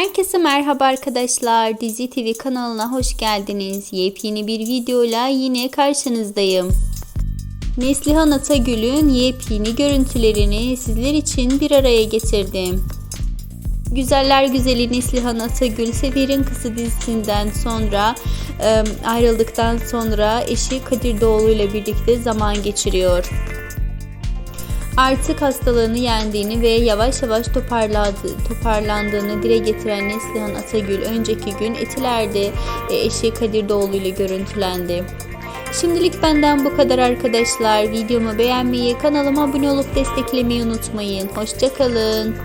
Herkese merhaba arkadaşlar. Dizi TV kanalına hoş geldiniz. Yepyeni bir videoyla yine karşınızdayım. Neslihan Atagül'ün yepyeni görüntülerini sizler için bir araya getirdim. Güzeller Güzeli Neslihan Atagül Sever'in Kızı dizisinden sonra e, ayrıldıktan sonra eşi Kadir Doğulu ile birlikte zaman geçiriyor artık hastalığını yendiğini ve yavaş yavaş toparlandığını dile getiren Neslihan Atagül önceki gün Etiler'de e, eşi Kadir Doğulu ile görüntülendi. Şimdilik benden bu kadar arkadaşlar. Videomu beğenmeyi, kanalıma abone olup desteklemeyi unutmayın. Hoşçakalın.